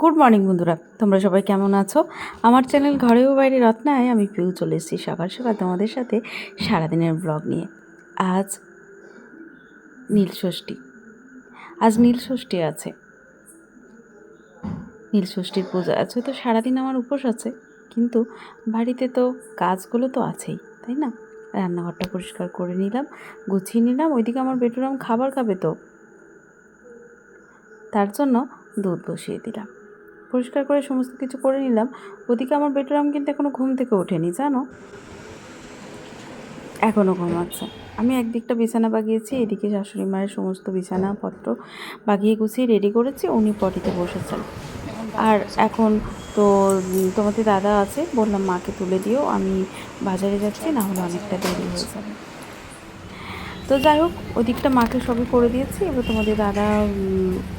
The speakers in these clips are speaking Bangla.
গুড মর্নিং বন্ধুরা। তোমরা সবাই কেমন আছো? আমার চ্যানেল ঘরেও বাইরে রত্নায় আমি পিউ চলে এসেছি সকাল সকাল তোমাদের সাথে সারাদিনের ব্লগ নিয়ে। আজ নীল ষষ্ঠী। আজ নীল ষষ্ঠী আছে। নীল ষষ্ঠীর পূজা আছে। তো সারাদিন আমার উপোস আছে, কিন্তু বাড়িতে তো কাজগুলো তো আছেই, তাই না? রান্নাঘরটা পরিষ্কার করে নিলাম, গুছিয়ে নিলাম, ওইদিকে আমার বেটুরাম খাবার খাবে তো। তার জন্য দুধ বসিয়ে দিলাম। পরিষ্কার করে সমস্ত কিছু করে নিলাম। ওদিকে আমার বেটুরাম কিন্তু এখনও ঘুম থেকে ওঠেনি, জানো? এখনও ঘুমাচ্ছে। আমি একদিকটা বিছানা বাগিয়েছি, এদিকে শাশুড়ি মায়ের সমস্ত বিছানাপত্র বাগিয়ে গুছিয়ে রেডি করেছি, উনি পটিতে বসেছেন। আর এখন তো তোমাদের দাদা আছে, বললাম মাকে তুলে দিও, আমি বাজারে যাচ্ছি না হলে অনেকটা দেরি হয়ে যাবে। তো যাই হোক ওদিকটা মাকে সবই করে দিয়েছি এবার তোমাদের দাদা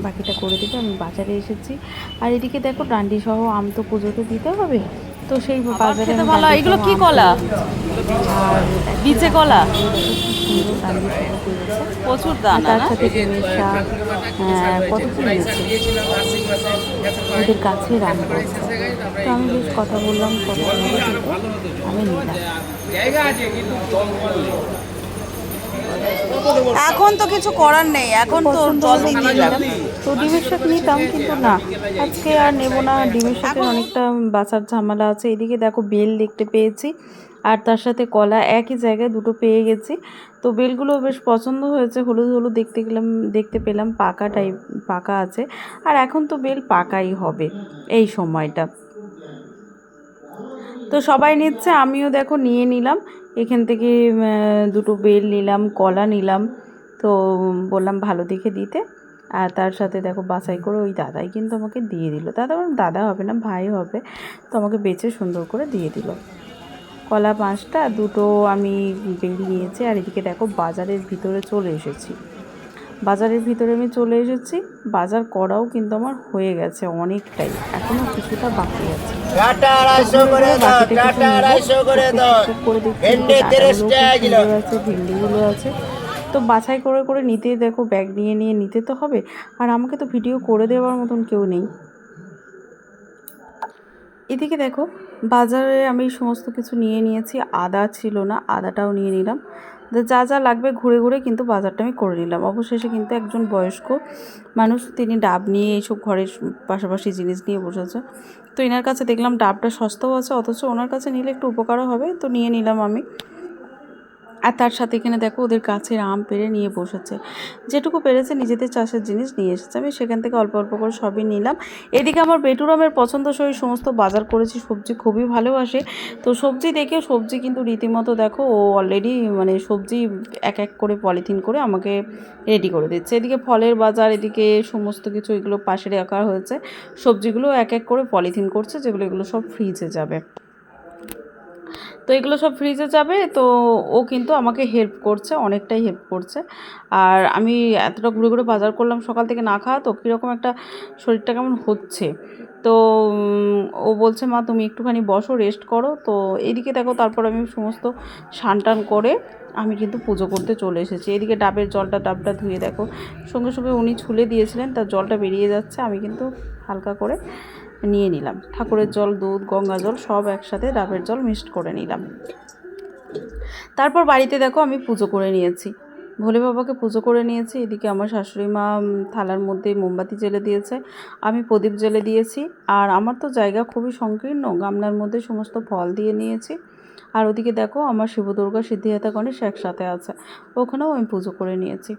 বাকিটা করে দেবে আমি বাজারে এসেছি আর এদিকে দেখো ডান্ডি সহ আম তো পুজোতে দিতে হবে তো সেই বাজারে ভালো। এগুলো কি কলা? বীজে কলা। প্রচুর আর দানা তার সাথে শাক হ্যাঁ, কত নিয়েছে ওদের কাছে রান্না তো আমি বেশ কথা বললাম দিতে আমি নিলাম এখন তো কিছু করার নেই এখন তো জল দিয়ে। দিলাম তো ডিমের শাক নিতাম কিন্তু না। আজকে আর নেব না ডিমের শাকের অনেকটা বাঁচার ঝামেলা আছে। এদিকে দেখো বেল দেখতে পেয়েছি আর তার সাথে কলা একই জায়গায় দুটো পেয়ে গেছি। তো বেলগুলো বেশ পছন্দ হয়েছে হলুদ হলুদ দেখতে গেলাম দেখতে পেলাম পাকা টাইপ পাকা আছে। আর এখন তো বেল পাকাই হবে এই সময়টা। তো সবাই নিচ্ছে আমিও দেখো নিয়ে নিলাম। এখান থেকে দুটো বেল নিলাম, কলা নিলাম। তো বললাম ভালো দেখে দিতে। আর তার সাথে দেখো বাছাই করে ওই দাদাই কিন্তু আমাকে দিয়ে দিল। দাদা দাদা হবে না, ভাই হবে। তো আমাকে বেচে সুন্দর করে দিয়ে দিল। কলা পাঁচটা, দুটো আমি বেল নিয়েছি আর এদিকে দেখো বাজারের ভিতরে চলে এসেছি। বাজারের ভিতরে আমি চলে এসেছি। বাজার করাও কিন্তু আমার হয়ে গেছে অনেকটাই। এখনও কিছুটা বাকি আছে। ভিন্ডিগুলো আছে। তো বাছাই করে করে নিতে দেখো ব্যাগ নিয়ে নিয়ে নিতে তো হবে। আর আমাকে তো ভিডিও করে দেওয়ার মতন কেউ নেই। এদিকে দেখো বাজারে আমি সমস্ত কিছু নিয়ে নিয়েছি। আদা ছিল না আদাটাও নিয়ে নিলাম। যা যা লাগবে ঘুরে ঘুরে কিন্তু বাজারটা আমি করে নিলাম। অবশেষে কিন্তু একজন বয়স্ক মানুষ তিনি ডাব নিয়ে এইসব ঘরের পাশাপাশি জিনিস নিয়ে বসেছে তো এনার কাছে দেখলাম ডাবটা সস্তাও আছে, অথচ ওনার কাছে নিলে একটু উপকারও হবে। তো নিয়ে নিলাম আমি। আর তার সাথে এখানে দেখো ওদের গাছের আম পেড়ে নিয়ে বসেছে। যেটুকু পেরেছে নিজেদের চাষের জিনিস নিয়ে এসেছে। আমি সেখান থেকে অল্প অল্প করে সবই নিলাম। এদিকে আমার বেটুরামের পছন্দসই সমস্ত বাজার করেছি। সবজি খুবই ভালোবাসে তো সবজি দেখে সবজি কিন্তু রীতিমতো দেখো ও অলরেডি মানে সবজি এক এক করে পলিথিন করে আমাকে রেডি করে দিচ্ছে। এদিকে ফলের বাজার, এদিকে সমস্ত কিছু এগুলো পাশে রাখা হয়েছে। সবজিগুলো এক এক করে পলিথিন করছে, যেগুলো এগুলো সব ফ্রিজে যাবে। তো এগুলো সব ফ্রিজে যাবে, তো ও কিন্তু আমাকে হেল্প করছে, অনেকটাই হেল্প করছে। আর আমি এতটা ঘুরে ঘুরে বাজার করলাম, সকাল থেকে না খাওয়া তো কীরকম একটা শরীরটা কেমন হচ্ছে। তো ও বলছে, মা, তুমি একটুখানি বসো রেস্ট করো। তো এইদিকে দেখো, তারপর আমি সমস্ত টান করে আমি কিন্তু পুজো করতে চলে এসেছি। এদিকে ডাবের জলটা, ডাবটা ধুয়ে দেখো, সঙ্গে সঙ্গে উনি ছুলে দিয়েছিলেন, তার জলটা বেরিয়ে যাচ্ছে, আমি কিন্তু হালকা করে নিয়ে নিলাম। ঠাকুরের জল, দুধ, গঙ্গা জল সব একসাথে ডাবের জল মিক্সড করে নিলাম। তারপর বাড়িতে দেখো আমি পুজো করে নিয়েছি। ভোলে বাবাকে পুজো করে নিয়েছি, এদিকে আমার শাশুড়ি মা থালার মধ্যে মোমবাতি জ্বেলে দিয়েছে, আমি প্রদীপ জ্বেলে দিয়েছি, আর আমার তো জায়গা খুবই সংকীর্ণ, গামলার মধ্যে সমস্ত ফল দিয়ে নিয়েছি। আর ওদিকে দেখো আমার শিবদুর্গা সিদ্ধিদাতা গণেশ একসাথে আছে, ওখানেও আমি পুজো করে নিয়েছি।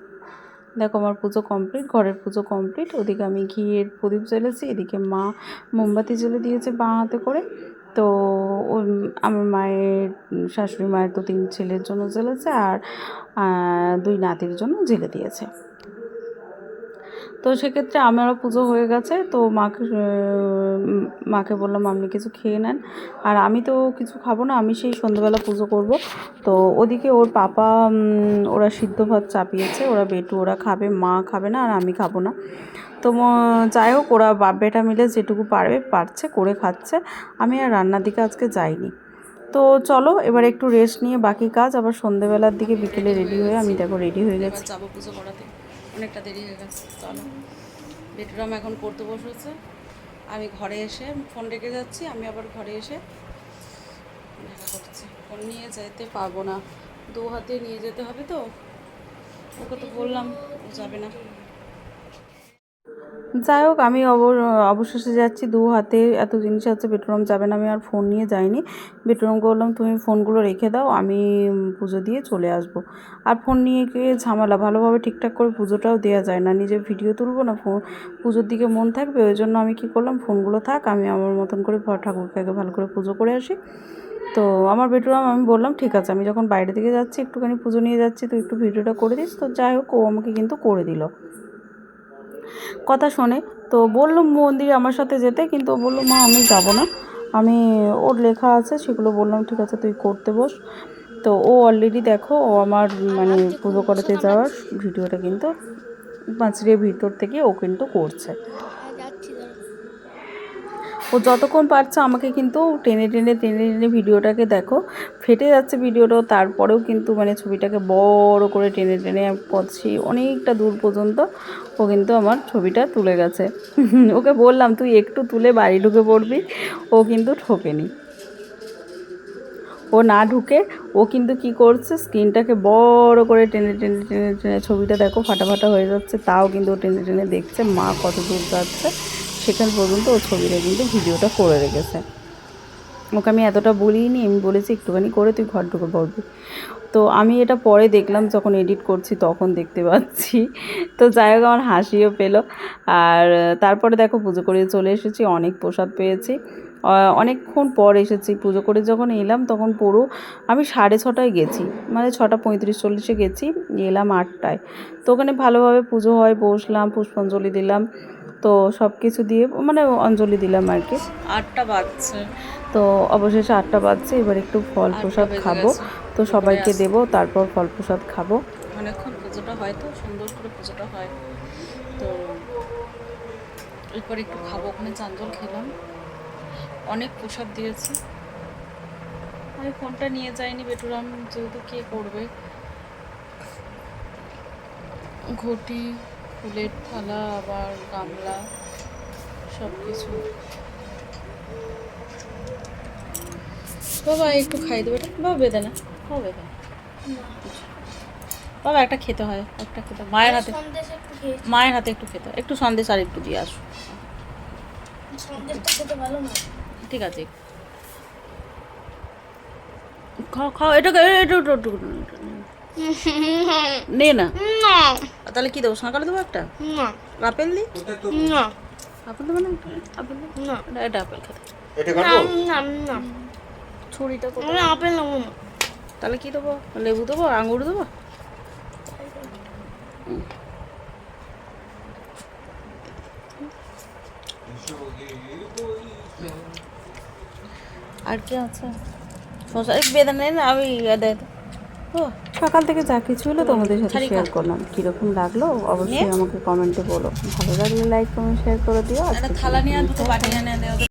দেখো আমার পুজো কমপ্লিট ঘরের পুজো কমপ্লিট ওদিকে আমি ঘিয়ের প্রদীপ জ্বেলেছি, এদিকে মা মোমবাতি জ্বেলে দিয়েছে বাঁ হাতে করে। তো আমার মায়ের, শাশুড়ি মায়ের তো তিন ছেলের জন্য জ্বেলেছে আর দুই নাতির জন্য জ্বেলে দিয়েছে। তো সেক্ষেত্রে আমারও পুজো হয়ে গেছে, তো মাকে মাকে বললাম, আপনি কিছু খেয়ে নেন। আর আমি তো কিছু খাব না, আমি সেই সন্ধ্যেবেলা পুজো করব। তো ওদিকে ওর পাপা ওরা সিদ্ধ ভাত চাপিয়েছে, ওরা বেটু, ওরা খাবে, মা খাবে না, আর আমি খাব না। তো যাই হোক, ওরা বাপ বেটা মিলে যেটুকু পারবে, পারছে, করে খাচ্ছে। আমি আর রান্নার দিকে আজকে যাইনি। তো চলো, এবার একটু রেস্ট নিয়ে বাকি কাজ, আবার সন্ধেবেলার দিকে বিকেলে রেডি হয়ে আমি দেখো রেডি হয়ে গেছি। যাব পুজো করাতে। অনেকটা দেরি হয়ে গেছে, চলো। বেডরুম এখন পড়তে বসেছে। আমি ঘরে এসে ফোন রেখে যাচ্ছি, আমি আবার ঘরে এসে দেখা করছি। ফোন নিয়ে যেতে পারব না। দু হাতে নিয়ে যেতে হবে তো? ওকে তো বললাম, ও যাবে না। যাই হোক, আমি অবশেষে যাচ্ছি, দু হাতে এত জিনিস আছে বেডরুম যাবে না, আমি আর ফোন নিয়ে যাইনি। বেডরুমকে বললাম, তুমি ফোনগুলো রেখে দাও, আমি পুজো দিয়ে চলে আসব। আর ফোন নিয়ে গিয়ে ঝামেলা, ভালোভাবে ঠিকঠাক করে পুজোটাও দেওয়া যায় না, নিজে ভিডিও তুলবো না, ফোন, পুজোর দিকে মন থাকবে, ওই জন্য আমি কি করলাম, ফোনগুলো থাক, আমি আমার মতন করে ঠাকুরকে আগে ভালো করে পুজো করে আসি। তো আমার বেডরুম আমি বললাম, ঠিক আছে, আমি যখন বাইরে থেকে যাচ্ছি, একটুখানি পুজো নিয়ে যাচ্ছি তো একটু ভিডিওটা করে দিস। তো যাই হোক, ও আমাকে কিন্তু করে দিল। কথা শোনে। তো বলল মন্দির আমার সাথে যেতে। কিন্তু বলল, মা, আমি যাব না। আমি, ওর লেখা আছে, সেগুলো বললাম, ঠিক আছে, তুই করতে বস। তো ও অলরেডি দেখো, ও আমার মানে পূর্ব করাতে যাওয়ার ভিডিওটা কিন্তু পাঁচড়ির ভিতর থেকে ও কিন্তু করছে। ও যতক্ষণ পারছে আমাকে কিন্তু টেনে টেনে টেনে টেনে ভিডিওটাকে দেখো। ফেটে যাচ্ছে ভিডিওটাও তারপরেও কিন্তু মানে ছবিটাকে বড় করে টেনে টেনে করছি অনেকটা দূর পর্যন্ত ও কিন্তু আমার ছবিটা তুলে গেছে। ওকে বললাম, তুই একটু তুলে বাড়ি ঢুকে পড়বি। ও কিন্তু ঠোকেনি। ও না ঢুকে, ও কিন্তু কি করছে, স্ক্রিনটাকে বড় করে টেনে টেনে টেনে টেনে ছবিটা দেখো ফাটা ফাটা হয়ে যাচ্ছে। তাও কিন্তু ও টেনে টেনে দেখছে, মা কত দূর যাচ্ছে। সেখান পর্যন্ত ও ছবিটা কিন্তু ভিডিওটা করে রেখেছে। ওকে আমি এতটা বলিনি, আমি বলেছি একটুখানি করে তুই ঘর ঢুকে পড়বি। তো আমি এটা পরে দেখলাম যখন এডিট করছি তখন দেখতে পাচ্ছি। তো যাই হোক, আমার হাসিও পেল। আর তারপরে দেখো পুজো করে চলে এসেছি, অনেক প্রসাদ পেয়েছি। অনেকক্ষণ পর এসেছি। পুজো করে যখন এলাম তখন পুরো আমি সাড়ে ছটায় গেছি। মানে ছটা পঁয়ত্রিশ চল্লিশে গেছি, এলাম আটটায়। তো ওখানে ভালোভাবে পুজো হয়, বসলাম, পুষ্পাঞ্জলি দিলাম। তো সব কিছু দিয়ে মানে অঞ্জলি দিলাম আর কি। আটটা বাজছে। তো অবশেষে আটটা বাজছে এবার একটু ফল প্রসাদ খাব। তো সবাইকে দেবো তারপর ফল প্রসাদ খাব। অনেকক্ষণ পুজোটা হয় তো সুন্দর করে পুজোটা হয়। তো এরপর একটু খাব ওখানে চাঞ্জল খেলাম। অনেক প্রসাদ দিয়েছে। আমি ফোনটা নিয়ে যাইনি বেটুরাম যেহেতু কে করবে? ঘটি ফুলের থালা আবার গামলা সব কিছু বাবা একটু খাই দেবে এটা? বাবা বেদে না। হবে না। বাবা একটা খেতে হয়। একটা খেতে মায়ের হাতে মায়ের হাতে একটু খেতে একটু সন্দেশ আর একটু দিয়ে আসো। ঠিক আছে। খাও খাও। এটা একটু নে না। তাহলে কি দেবো? সকালে দেবো একটা? আপেল দি আপেল দেবো না? আপেল? না, এটা আপেল খেতে। ছুরিটা কোথায়? তাহলে কি দেবো? লেবু দেবো? আঙুর দেবো। আর কি আছে? বেদানা না আমি ও। সকাল থেকে যা কিছু হলো তোমাদের সাথে শেয়ার করলাম। কীরকম লাগল? অবশ্যই আমাকে কমেন্টে বলো। ভালো লাগলে লাইক কমেন্ট শেয়ার করে দিও। আর থালা নিয়ে দুটো বাটি